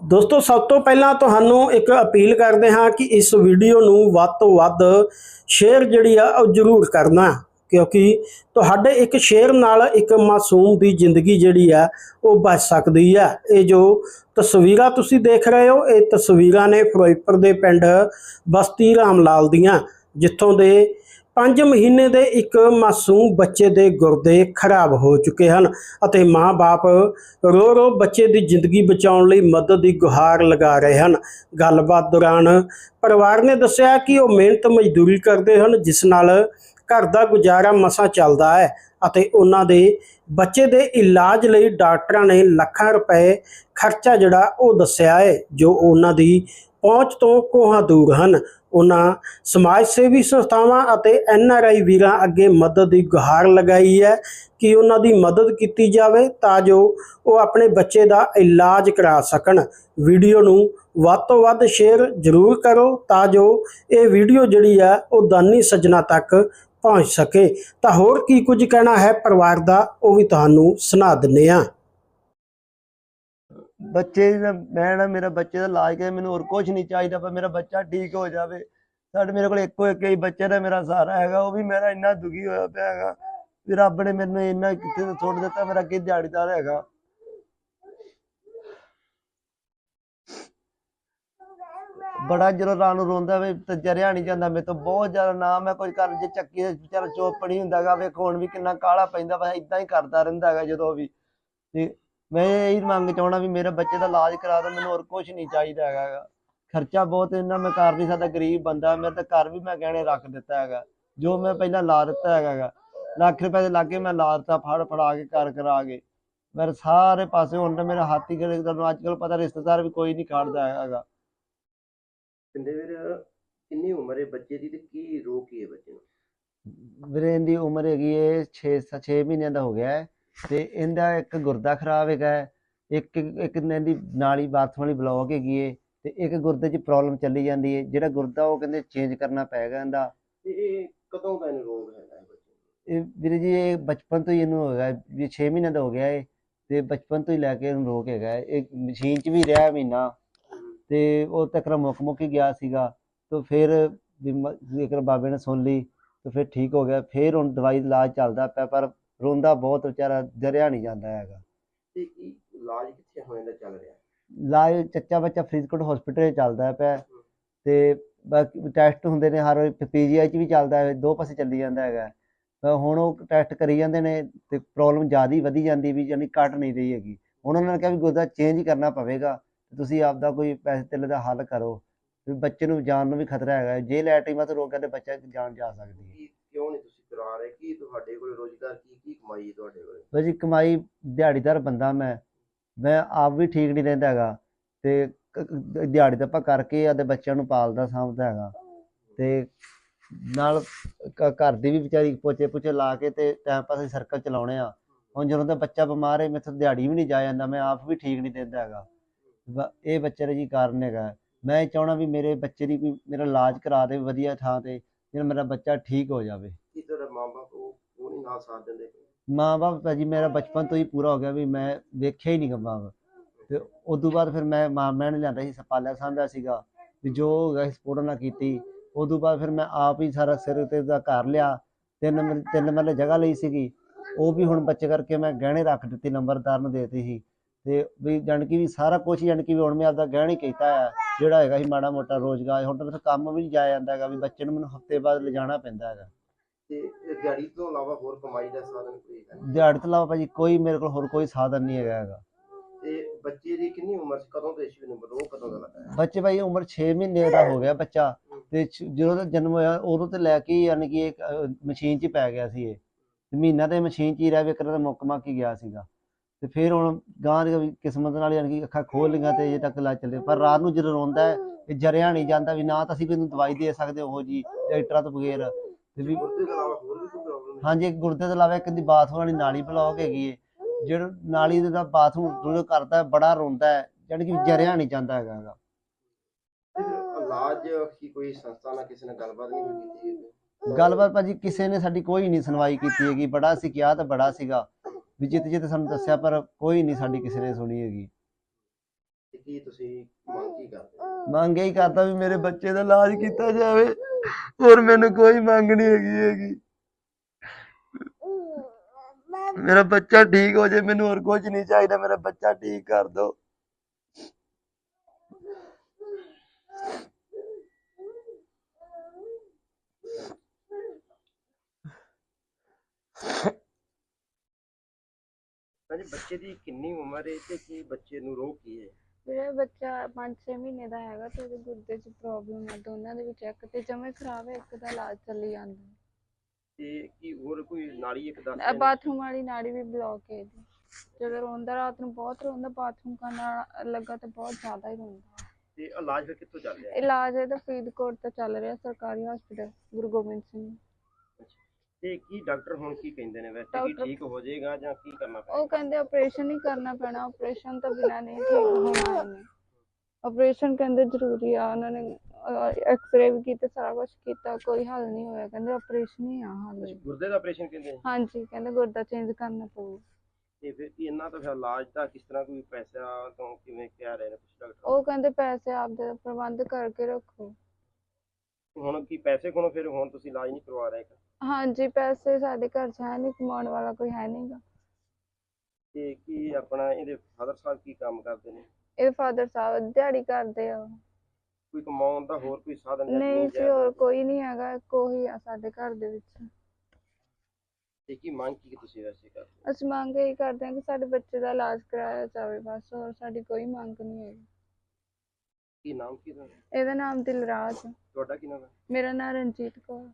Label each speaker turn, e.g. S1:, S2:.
S1: ਦੋਸਤੋ, ਸਭ ਤੋਂ ਪਹਿਲਾਂ ਤੁਹਾਨੂੰ ਇੱਕ ਅਪੀਲ ਕਰਦੇ ਹਾਂ ਕਿ ਇਸ ਵੀਡੀਓ ਨੂੰ ਵੱਧ ਤੋਂ ਵੱਧ ਸ਼ੇਅਰ ਜਿਹੜੀ ਆ, ਉਹ ਜ਼ਰੂਰ ਕਰਨਾ। ਕਿਉਂਕਿ ਤੁਹਾਡੇ ਇੱਕ ਸ਼ੇਅਰ ਨਾਲ ਇੱਕ ਮਾਸੂਮ ਦੀ ਜ਼ਿੰਦਗੀ ਜਿਹੜੀ ਆ, ਉਹ ਬਚ ਸਕਦੀ ਆ। ਇਹ ਜੋ ਤਸਵੀਰਾਂ ਤੁਸੀਂ ਦੇਖ ਰਹੇ ਹੋ, ਇਹ ਤਸਵੀਰਾਂ ਨੇ ਫਿਰੋਜ਼ਪੁਰ ਦੇ ਪਿੰਡ ਬਸਤੀ ਰਾਮ ਲਾਲ ਦੀਆਂ, ਜਿੱਥੋਂ ਦੇ 5 ਮਹੀਨੇ ਦੇ ਇੱਕ ਮਾਸੂਮ ਬੱਚੇ ਦੇ ਗੁਰਦੇ ਖਰਾਬ ਹੋ ਚੁੱਕੇ ਹਨ ਅਤੇ ਮਾਂ-ਬਾਪ ਰੋ ਰੋ ਬੱਚੇ ਦੀ ਜ਼ਿੰਦਗੀ ਬਚਾਉਣ ਲਈ ਮਦਦ ਦੀ ਗੁਹਾਰ ਲਗਾ ਰਹੇ ਹਨ। ਗੱਲਬਾਤ ਦੌਰਾਨ ਪਰਿਵਾਰ ਨੇ ਦੱਸਿਆ ਕਿ ਉਹ ਮਿਹਨਤ ਮਜ਼ਦੂਰੀ ਕਰਦੇ ਹਨ, ਜਿਸ ਨਾਲ ਘਰ ਦਾ ਗੁਜ਼ਾਰਾ ਮਸਾਂ ਚੱਲਦਾ ਹੈ ਅਤੇ ਉਹਨਾਂ ਦੇ ਬੱਚੇ ਦੇ ਇਲਾਜ ਲਈ ਡਾਕਟਰਾਂ ਨੇ ਲੱਖਾਂ ਰੁਪਏ ਖਰਚਾ ਜਿਹੜਾ ਉਹ ਦੱਸਿਆ ਹੈ, ਜੋ ਉਹਨਾਂ ਦੀ ਪਹੁੰਚ ਤੋਂ ਕੋਹਾਂ ਦੂਰ ਹਨ। ਉਹਨਾਂ ਸਮਾਜ ਸੇਵੀ ਸੰਸਥਾਵਾਂ ਅਤੇ ਐਨ ਆਰ ਆਈ ਵੀਰਾਂ ਅੱਗੇ ਮਦਦ ਦੀ ਗੁਹਾਰ ਲਗਾਈ ਹੈ ਕਿ ਉਹਨਾਂ ਦੀ ਮਦਦ ਕੀਤੀ ਜਾਵੇ ਤਾਂ ਜੋ ਉਹ ਆਪਣੇ ਬੱਚੇ ਦਾ ਇਲਾਜ ਕਰਾ ਸਕਣ। ਵੀਡੀਓ ਨੂੰ ਵੱਧ ਤੋਂ ਵੱਧ ਸ਼ੇਅਰ ਜ਼ਰੂਰ ਕਰੋ ਤਾਂ ਜੋ ਇਹ ਵੀਡੀਓ ਜਿਹੜੀ ਆ ਉਹ ਦਾਨੀ ਸੱਜਣਾ ਤੱਕ ਪਹੁੰਚ ਸਕੇ। ਤਾਂ ਹੋਰ ਕੀ ਕੁਝ ਕਹਿਣਾ ਹੈ ਪਰਿਵਾਰ ਦਾ, ਉਹ ਵੀ ਤੁਹਾਨੂੰ ਸੁਣਾ ਦਿੰਨੇ ਆ
S2: ਬੱਚੇ ਦਾ, ਮੈਂ ਨਾ ਮੇਰਾ ਬੱਚੇ ਦਾ ਇਲਾਜ ਕਰੇ, ਮੈਨੂੰ ਹੋਰ ਕੁਝ ਨਹੀਂ ਚਾਹੀਦਾ, ਪਰ ਮੇਰਾ ਬੱਚਾ ਠੀਕ ਹੋ ਜਾਵੇ। ਸਾਡੇ, ਮੇਰੇ ਕੋਲ ਇੱਕੋ ਇੱਕ ਹੀ ਬੱਚੇ ਦਾ ਮੇਰਾ ਸਹਾਰਾ ਹੈਗਾ, ਉਹ ਵੀ ਮੇਰਾ ਇੰਨਾ ਦੁਖੀ ਹੋਇਆ ਪਿਆ ਹੈਗਾ। ਵੀ ਰੱਬ ਨੇ ਮੈਨੂੰ ਇੰਨਾ ਕਿੱਥੇ ਛੋੜ ਦਿੱਤਾ, ਮੇਰਾ ਅੱਗੇ ਦਿਹਾੜੀਦਾਰ ਹੈਗਾ। ਬੜਾ ਜਦੋਂ ਰਾਤ ਨੂੰ ਰੋਂਦਾ ਵੇ, ਤੇ ਜਰਿਆ ਨਹੀਂ ਜਾਂਦਾ ਮੇਰੇ ਤੋਂ, ਬਹੁਤ ਜ਼ਿਆਦਾ ਨਾ ਮੈਂ ਕੁਝ ਕਰ ਜੇ ਚੱਕੀ ਦੇ ਵਿਚਾਰਾ ਚੋਪੜੀ ਹੁੰਦਾਗਾ ਵੇਖੋ ਹੁਣ ਵੀ ਕਿੰਨਾ ਕਾਲਾ ਪੈਂਦਾ ਵਾ ਇਦਾਂ ਹੀ ਕਰਦਾ ਰਹਿੰਦਾ ਹੈਗਾ ਜਦੋਂ ਵੀ। ਤੇ ਮੈਂ ਇਹ ਮੰਗ ਚਾਹਣਾ ਵੀ ਮੇਰੇ ਬੱਚੇ ਦਾ ਇਲਾਜ ਕਰਾ ਦਿਓ ਮੈਨੂੰ ਹੋਰ ਕੁਝ ਨਹੀਂ ਚਾਹੀਦਾ ਹੈਗਾ। ਖਰਚਾ ਬਹੁਤ ਇੰਨਾ ਮੈਂ ਕਰ ਨਹੀਂ ਸਕਦਾ ਗਰੀਬ ਬੰਦਾ ਮੇਰੇ ਤਾਂ ਘਰ ਵੀ ਮੈਂ ਗਹਿਣੇ ਰੱਖ ਦਿੱਤਾ ਹੈਗਾ ਜੋ ਮੈਂ ਪਹਿਲਾਂ ਲਾ ਦਿੱਤਾ ਹੈਗਾ। ਲੱਖ ਰੁਪਏ ਦੇ ਲਾਗੇ ਮੈਂ ਲਾ ਦਿੱਤਾ ਫੜ ਫੜਾ ਕੇ ਕਰ ਕਰਾ ਕੇ ਮੇਰੇ ਸਾਰੇ ਪਾਸੇ ਹੁਣ ਤਾਂ ਮੇਰਾ ਹੱਥ ਹੀ ਕਰੇ ਤੁਹਾਨੂੰ ਅੱਜ ਕੱਲ ਪਤਾ ਰਿਸ਼ਤੇਦਾਰ ਵੀ ਕੋਈ ਨਹੀਂ ਖੜਦਾ ਹੈਗਾ
S3: ਵੀਰ ਕਿੰਨੀ ਉਮਰ ਹੈ ਬੱਚੇ ਦੀ ਤੇ ਕੀ ਰੋਗ ਕੀ ਹੈ ਬੱਚੇ ਨੂੰ
S2: ਵੀਰੇ ਦੀ ਉਮਰ ਹੈਗੀ ਹੈ 6 6 ਮਹੀਨਿਆਂ ਦਾ ਹੋ ਗਿਆ ਹੈ ਤੇ ਇਹਦਾ ਇੱਕ ਗੁਰਦਾ ਖਰਾਬ ਹੈਗਾ ਇੱਕ ਇੱਕ ਇਹਦੀ ਨਾਲੀ ਬਾਥਰੂਮ ਵਾਲੀ ਬਲੌਕ ਹੈਗੀ ਹੈ ਤੇ ਇੱਕ ਗੁਰਦੇ 'ਚ ਪ੍ਰੋਬਲਮ ਚੱਲੀ ਜਾਂਦੀ ਹੈ ਜਿਹੜਾ ਗੁਰਦਾ ਉਹ ਕਹਿੰਦੇ ਚੇਂਜ ਕਰਨਾ ਪਏਗਾ ਇਹਦਾ
S3: ਤੇ ਇਹ ਕਦੋਂ ਦਾ ਇਹਨੂੰ ਰੋਗ ਹੈਗਾ ਹੈ ਬੱਚੇ
S2: ਇਹ ਵੀਰੇ ਜੀ ਇਹ ਬਚਪਨ ਤੋਂ ਹੀ ਇਹਨੂੰ ਹੈਗਾ ਵੀ 6 ਮਹੀਨਿਆਂ ਦਾ ਹੋ ਗਿਆ ਹੈ ਤੇ ਬਚਪਨ ਤੋਂ ਹੀ ਲੈ ਕੇ ਇਹਨੂੰ ਰੋਗ ਹੈਗਾ। ਇਹ ਮਸ਼ੀਨ 'ਚ ਵੀ ਰਿਹਾ ਮਹੀਨਾ ਤੇ ਉਹ ਤੱਕ ਮੁੱਕ ਮੁੱਕ ਹੀ ਗਿਆ ਸੀਗਾ ਤੇ ਫਿਰ ਜੇਕਰ ਬਾਬੇ ਨੇ ਸੁਣ ਲਈ ਤੇ ਫਿਰ ਠੀਕ ਹੋ ਗਿਆ ਫਿਰ ਹੁਣ ਦਵਾਈ ਇਲਾਜ ਚੱਲਦਾ ਪਿਆ ਪਰ ਰੋਂਦਾ ਬਹੁਤ ਵਿਚਾਰਾ ਜਰਿਆ ਨਹੀਂ ਜਾਂਦਾ ਹੈਗਾ।
S3: ਤੇ ਕੀ ਇਲਾਜ ਕਿੱਥੇ ਹੋਣ ਦਾ ਚੱਲ ਰਿਹਾ? ਹੈ?
S2: ਇਲਾਜ ਚੱਚਾ ਬੱਚਾ ਫਰੀਦਕੋਟ ਹਸਪੀਟਲ 'ਚ ਚੱਲਦਾ ਪਿਆ। ਤੇ ਬਾਕੀ ਟੈਸਟ ਹੁੰਦੇ ਨੇ ਹਰ ਪੀਜੀਆਈ 'ਚ ਵੀ ਚੱਲਦਾ ਹੈ ਦੋ ਪਾਸੇ ਚੱਲੀ ਜਾਂਦਾ ਹੈਗਾ। ਹੁਣ ਉਹ ਟੈਸਟ ਕਰੀ ਜਾਂਦੇ ਨੇ ਤੇ ਪ੍ਰੋਬਲਮ ਜ਼ਿਆਦਾ ਵਧੀ ਜਾਂਦੀ ਵੀ ਯਾਨੀ ਘਟ ਨਹੀਂ ਰਹੀ ਹੈਗੀ। ਹੁਣ ਉਹਨਾਂ ਨੇ ਕਿਹਾ ਵੀ ਗੁਰਦਾ ਚੇਂਜ ਕਰਨਾ ਪਵੇਗਾ ਤੁਸੀਂ ਆਪਦਾ ਕੋਈ ਪੈਸੇ ਧੇਲੇ ਦਾ ਹੱਲ ਕਰੋ। ਵੀ ਬੱਚੇ ਨੂੰ ਜਾਨ ਨੂੰ ਵੀ ਖਤਰਾ ਹੈਗਾ। ਜੇ ਲੈਟਰਿੰਗ ਮਤ ਹੈ ਤੇ ਬੱਚਾ ਜਾਨ ਜਾ ਸਕਦੀ ਹੈ
S3: ਕੀ ਕਿਉਂ ਨਹੀਂ ਤੁਸੀਂ ਕਰਾ ਰਹੇ ਕੀ ਤੁਹਾਡੇ ਕੋਲ ਰੋਜ਼ਗਾਰ ਕੀ ਕੀ ਕਮਾਈ ਹੈ ਤੁਹਾਡੇ ਕੋਲ?
S2: ਬਈ ਕਮਾਈ ਦਿਹਾੜੀਦਾਰ ਬੰਦਾ ਮੈਂ ਮੈਂ ਆਪ ਵੀ ਠੀਕ ਨਹੀਂ ਰਹਿੰਦਾ ਹੈਗਾ ਤੇ ਕ- ਕ- ਦਿਹਾੜੀ ਤਾਂ ਆਪਾਂ ਕਰਕੇ ਆਪਦੇ ਬੱਚਿਆਂ ਨੂੰ ਪਾਲਦਾ, ਸਾਂਭਦਾ ਹੈਗਾ। ਤੇ ਨਾਲ ਘ- ਘਰ ਦੀ ਵੀ ਵਿਚਾਰੀ ਪੋਚੇ ਪੁਚੇ ਲਾ ਕੇ ਤੇ ਟਾਈਮ ਪਾਸ ਅਸੀਂ ਸਰਕਲ ਚਲਾਉਣੇ ਆ। ਹੁਣ ਜਦੋਂ ਦਾ ਬੱਚਾ ਬਿਮਾਰ ਹੈ, ਮੈਥੋਂ ਦਿਹਾੜੀ ਵੀ ਨਹੀਂ ਜਾ ਜਾਂਦਾ, ਮੈਂ ਆਪ ਵੀ ਠੀਕ ਨਹੀਂ ਰਹਿੰਦਾ ਹੈਗਾ। ਬ- ਇਹ ਬੱਚੇ ਦਾ ਜੀ ਕਾਰਨ ਹੈਗਾ। ਮੈਂ ਇਹ ਚਾਹਣਾ ਵੀ ਮੇਰੇ ਬੱਚੇ ਦੀ ਕੋਈ ਮੇਰਾ ਇਲਾਜ ਕਰਾ ਦੇ ਵਧੀਆ ਥਾਂ ਤੇ, ਜਿਹੜਾ ਮੇਰਾ ਬੱਚਾ ਠੀਕ ਹੋ ਜਾਵੇ
S3: ਕੀ ਤੁਹਾਡਾ ਮਾਂ-ਬਾਪ ਉਹ ਉਹ ਨਹੀਂ ਨਾਲ ਸਾਥ ਦਿੰਦੇ
S2: ਮਾਂ ਬਾਪ ਭਾਜੀ, ਮੇਰਾ ਬਚਪਨ ਤੋਂ ਹੀ ਪੂਰਾ ਹੋ ਗਿਆ ਵੀ ਮੈਂ ਵੇਖਿਆ ਹੀ ਨਹੀਂ ਮਾਂ ਬਾਪ। ਤੇ ਉਦੋਂ ਬਾਅਦ ਫਿਰ ਮੈਂ ਮਾਮਿਆਂ ਨੇ ਲਿਆਂਦਾ ਸੀ ਪਾਲਿਆ ਸਾਂਭਿਆ ਸੀਗਾ। ਵੀ ਜੋ ਹੋ ਗਿਆ ਸਪੋਰਟ ਨਾਲ ਕੀਤੀ। ਉਦੋਂ ਬਾਅਦ ਫਿਰ ਮੈਂ ਆਪ ਹੀ ਸਾਰਾ ਸਿਰ ਤੇ ਦਾ ਘਰ ਲਿਆ। ਤਿੰਨ ਮਰ- ਤਿੰਨ ਮਰਲੇ ਜਗ੍ਹਾ ਲਈ ਸੀਗੀ। ਉਹ ਵੀ ਹੁਣ ਬੱਚੇ ਕਰਕੇ ਮੈਂ ਗਹਿਣੇ ਰੱਖ ਦਿੱਤੀ, ਨੰਬਰਦਾਰ ਨੂੰ ਦੇਤੀ ਸੀ। ਤੇ ਵੀ ਜਾਣੀ ਕਿ ਵੀ ਸਾਰਾ ਕੁਝ ਜਾਣੀ ਕਿ ਵੀ ਹੁਣ ਮੈਂ ਆਪਦਾ ਗਹਿਣੇ ਕੀਤਾ ਹੈ ਜਿਹੜਾ ਹੈਗਾ ਸੀ ਮਾੜਾ ਮੋਟਾ ਰੋਜ਼ਗਾਰ, ਹੁਣ ਤਾਂ ਮੇਰੇ ਕੰਮ ਵੀ ਨਹੀਂ ਜਾਇਆ ਜਾਂਦਾ ਹੈਗਾ, ਵੀ ਬੱਚੇ ਨੂੰ ਮੈਨੂੰ ਹਫ਼ਤੇ ਬਾਅਦ ਲਿਜਾਣਾ ਪੈਂਦਾ ਹੈਗਾ।
S3: ਤੇ ਇਹ ਦਿਹਾੜੀ ਤੋਂ ਇਲਾਵਾ ਹੋਰ ਕਮਾਈ ਦਾ ਸਾਧਨ ਕੋਈ ਹੈਗਾ ਨਹੀਂ?
S2: ਦਿਹਾੜੀ ਤੋਂ ਇਲਾਵਾ ਭਾਜੀ ਕੋਈ ਮੇਰੇ ਕੋਲ ਹੋਰ ਕੋਈ ਸਾਧਨ ਨਹੀਂ ਹੈਗਾ ਹੈਗਾ।
S3: ਤੇ ਬੱਚੇ ਦੀ ਕਿੰਨੀ ਉਮਰ ਸੀ? ਕਦੋਂ ਤੋਂ ਇਸ਼ੂ ਨੂੰ ਰੋਗ ਕਦੋਂ ਦਾ ਲੱਗਾ? ਹੈ
S2: ਬੱਚੇ ਭਾਈ ਉਮਰ 6 ਮਹੀਨੇ ਦਾ ਹੋ ਗਿਆ ਬੱਚਾ। ਤੇ ਛ- ਜਦੋਂ ਦਾ ਜਨਮ ਹੋਇਆ ਉਦੋਂ ਤੇ ਲੈ ਕੇ ਹੀ ਯਾਨੀ ਕਿ ਇੱਕ ਮਸ਼ੀਨ 'ਚ ਹੀ ਪੈ ਗਿਆ ਸੀ ਇਹ। ਤੇ ਮਹੀਨਾ ਤੇ ਮਸ਼ੀਨ 'ਚ ਹੀ ਰਹਿ ਵੇ ਦਾ ਮੁੱਕ ਮੱਕ ਹੀ ਗਿਆ ਸੀਗਾ। ਤੇ ਫਿਰ ਹੁਣ ਗਾਂ ਦੀ ਵੀ ਕਿਸਮਤ ਨਾਲ ਯਾਨੀ ਕਿ ਅੱਖਾਂ ਖੋਲ ਲਈਆਂ ਤੇ ਅਜੇ ਤੱਕ ਇਲਾਜ ਚੱਲੇ ਪਰ ਰਾਤ ਨੂੰ ਜਦੋਂ ਰੋਂਦਾ ਹੈ ਇਹ ਜਰਿਆ ਨਹੀਂ ਜਾਂਦਾ ਵੀ ਨਾ ਤਾਂ ਅਸੀਂ ਕੋਈ ਨੂੰ ਦਵਾਈ ਦੇ ਸਕਦੇ ਉਹ ਜੀ ਡਾਕਟਰਾਂ ਤੋਂ ਬਗੈਰ। ਤੇ ਵੀ ਹਾਂਜੀ ਇੱਕ ਗੁਰਦੇ ਤੋਂ ਇਲਾਵਾ ਇੱਕ ਦੀ ਬਾਥਰੂਮ ਵਾਲੀ ਨਾਲੀ ਬਲੌਕ ਹੈਗੀ ਹੈ ਜਿਹੜਾ ਨਾਲੀ ਦਾ ਬਾਥਰੂਮ ਜਦੋਂ ਕਰਦਾ ਹੈ, ਬੜਾ ਰੋਂਦਾ ਹੈ ਯਾਨੀ ਕਿ ਜਰਿਆ ਨਹੀਂ ਜਾਂਦਾ ਹੈਗਾ ਗਾ।
S3: ਇਲਾਜ ਕੀ ਕੋਈ ਸੰਸਥਾ ਨਾਲ ਕਿਸੇ ਨਾਲ ਗੱਲਬਾਤ ਨਹੀਂ ਹੋਈ ਕੀਤੀ
S2: ਗੱਲਬਾਤ ਭਾਜੀ ਕਿਸੇ ਨੇ ਸਾਡੀ ਕੋਈ ਨਹੀਂ ਸੁਣਵਾਈ ਕੀਤੀ ਹੈਗੀ ਬੜਾ ਸੀ ਕਿਹਾ ਤਾਂ ਬੜਾ ਸੀਗਾ। ਵੀ ਜਿੱਤ ਜਿੱਤ ਸਾਨੂੰ ਦੱਸਿਆ ਪਰ ਕੋਈ ਨਹੀਂ ਸਾਡੀ ਕਿਸੇ ਨੇ ਸੁਣੀ ਹੈਗੀ।
S3: ਤੇ ਕੀ ਤੁਸੀਂ ਮੰਗ ਕੀ ਕਰਦੇ ਹੋ?
S2: ਮੰਗ ਇਹੀ ਕਰਦਾ ਵੀ ਮੇਰੇ ਬੱਚੇ ਦਾ ਇਲਾਜ ਕੀਤਾ ਜਾਵੇ। ਹੋਰ ਮੈਨੂੰ ਕੋਈ ਮੰਗ ਨਹੀਂ ਹੈਗੀ ਹੈਗੀ। ਮੇਰਾ ਬੱਚਾ ਠੀਕ ਹੋ ਜੇ, ਮੈਨੂੰ ਹੋਰ ਕੁਝ ਨਹੀਂ ਚਾਹੀਦਾ, ਮੇਰਾ ਬੱਚਾ ਠੀਕ ਕਰ ਦਿਓ
S3: ਹਾਂਜੀ ਬੱਚੇ ਦੀ ਕਿੰਨੀ ਉਮਰ ਹੈ ਤੇ ਕੀ ਬੱਚੇ ਨੂੰ ਰੋਗ ਕੀ ਹੈ
S4: ਮੇਰਾ ਬੱਚਾ 5-6 ਮਹੀਨੇ ਦਾ ਹੈਗਾ ਤੇ ਉਹਦੇ ਗੁਰਦੇ 'ਚ ਪ੍ਰੋਬਲਮ ਹੈ ਦੋਨਾਂ ਦੇ ਵਿੱਚ ਇੱਕ ਤੇ ਜਮੇ ਖਰਾਬ ਹੈ ਇੱਕ ਦਾ ਇਲਾਜ ਚੱਲੀ ਜਾਂਦਾ।
S3: ਤੇ ਕੀ ਹੋਰ ਕੋਈ ਨਾੜੀ ਇੱਕ ਦੱਸ
S4: ਹੈ ਬਾਥਰੂਮ ਵਾਲੀ ਨਾੜੀ ਵੀ ਬਲੌਕ ਹੈ ਇਹਦੀ। ਜਦੋਂ ਰੋਂਦਾ ਰਾਤ ਨੂੰ ਬਹੁਤ ਰੋਂਦਾ ਬਾਥਰੂਮ ਕਰਨਾ ਲੱਗਾ ਤੇ ਬਹੁਤ ਜ਼ਿਆਦਾ ਹੀ ਰੋਂਦਾ।
S3: ਤੇ ਇਲਾਜ ਫਿਰ ਕਿੱਥੋਂ ਚੱਲ ਰਿਹਾ?
S4: ਇਲਾਜ ਇਹਦਾ ਫਰੀਦਕੋਟ ਤੋਂ ਚੱਲ ਰਿਹਾ ਸਰਕਾਰੀ ਹਸਪੀਟਲ ਗੁਰੂ ਗੋਬਿੰਦ ਸਿੰਘ।
S3: ਤੇ ਕੀ ਡਾਕਟਰ ਹੁਣ ਕੀ ਕਹਿੰਦੇ ਨੇ ਵੈਸੇ? ਕੀ ਠੀਕ ਹੋ ਜਾਏਗਾ ਜਾਂ ਕੀ ਕਰਨਾ
S4: ਉਹ
S3: ਪਏਗਾ
S4: ਕਹਿੰਦੇ ਆਪਰੇਸ਼ਨ ਹੀ ਕਰਨਾ ਪੈਣਾ ਆਪਰੇਸ਼ਨ ਤੋਂ ਬਿਨਾਂ ਨਹੀਂ ਠੀਕ ਹੋਣਾ ਆਪਰੇਸ਼ਨ ਕਹਿੰਦੇ ਜ਼ਰੂਰੀ ਆ ਉਹਨਾਂ ਨੇ ਐਕਸਰੇ ਵੀ ਕੀਤੇ ਸਾਰਾ ਕੁਝ ਕੀਤਾ ਕੋਈ ਹੱਲ ਨਹੀਂ ਹੋਇਆ। ਕਹਿੰਦੇ ਆਪਰੇਸ਼ਨ ਹੀ ਆ ਹੱਲ।
S3: ਗੁਰਦੇ ਦਾ ਆਪਰੇਸ਼ਨ ਕਹਿੰਦੇ ਨੇ
S4: ਹਾਂਜੀ ਕਹਿੰਦੇ ਗੁਰਦਾ ਚੇਂਜ ਕਰਨਾ ਪਊ।
S3: ਤੇ ਫਿਰ ਇਹਨਾਂ ਤਾਂ ਫਿਰ ਇਲਾਜ ਦਾ ਕਿਸ ਤਰ੍ਹਾਂ ਕੋਈ ਪੈਸਾ ਤੋਂ ਕਿਵੇਂ ਕਹਿ ਰਹੇ ਨੇ ਕੁਝ ਡਾਕਟਰ?
S4: ਉਹ ਕਹਿੰਦੇ ਪੈਸੇ ਆਪਦੇ ਪ੍ਰਬੰਧ ਕਰਕੇ ਰੱਖੋ।
S3: ਹੁਣ ਕੀ ਪੈਸੇ ਕੋਲੋਂ ਫਿਰ ਹੁਣ ਤੁਸੀਂ ਇਲਾਜ ਨਹੀਂ ਕਰਵਾ ਰਹੇ?
S4: ਹਾਂਜੀ ਪੈਸੇ ਸਾਡੇ ਘਰ 'ਚ ਹੈ ਨਹੀਂ ਕਮਾਉਣ ਵਾਲਾ ਕੋਈ ਹੈ ਨਹੀਂਗਾ
S3: ਤੇ ਕੀ ਆਪਣਾ ਇਹਦੇ ਫਾਦਰ ਸਾਹਿਬ ਕੀ ਕੰਮ ਕਰਦੇ ਨੇ?
S4: ਇਹਦੇ ਫਾਦਰ ਸਾਹਿਬ ਦਿਹਾੜੀ ਕਰਦੇ ਆ।
S3: ਕੋਈ ਕਮਾਉਣ ਦਾ ਹੋਰ ਕੋਈ ਸਾਧਨ ਜਾਂ
S4: ਨਹੀਂ
S3: ਜਾਇਦਾਦ?
S4: ਹੋਰ ਕੋਈ ਨਹੀਂ ਹੈਗਾ ਕੋਈ ਆ ਸਾਡੇ ਘਰ ਦੇ ਵਿੱਚ।
S3: ਤੇ ਕੀ ਮੰਗ ਕੀ ਤੁਸੀਂ ਵੈਸੇ ਕਰਦੇ ਹੋ?
S4: ਅਸੀਂ ਮੰਗ ਇਹੀ ਕਰਦੇ ਹਾਂ ਕਿ ਸਾਡੇ ਬੱਚੇ ਦਾ ਇਲਾਜ ਕਰਾਇਆ ਜਾਵੇ ਬਸ ਹੋਰ ਸਾਡੀ ਕੋਈ ਮੰਗ ਨਹੀਂ ਹੈਗੀ।
S3: ਕੀ ਨਾਮ ਕੀ ਤੁਹਾਡਾ?
S4: ਇਹਦਾ ਨਾਮ ਦਿਲਰਾਜ। ਆ।
S3: ਤੁਹਾਡਾ ਕੀ ਨਾਮ ਹੈ?
S4: ਮੇਰਾ ਨਾਮ ਰਣਜੀਤ ਕੌਰ।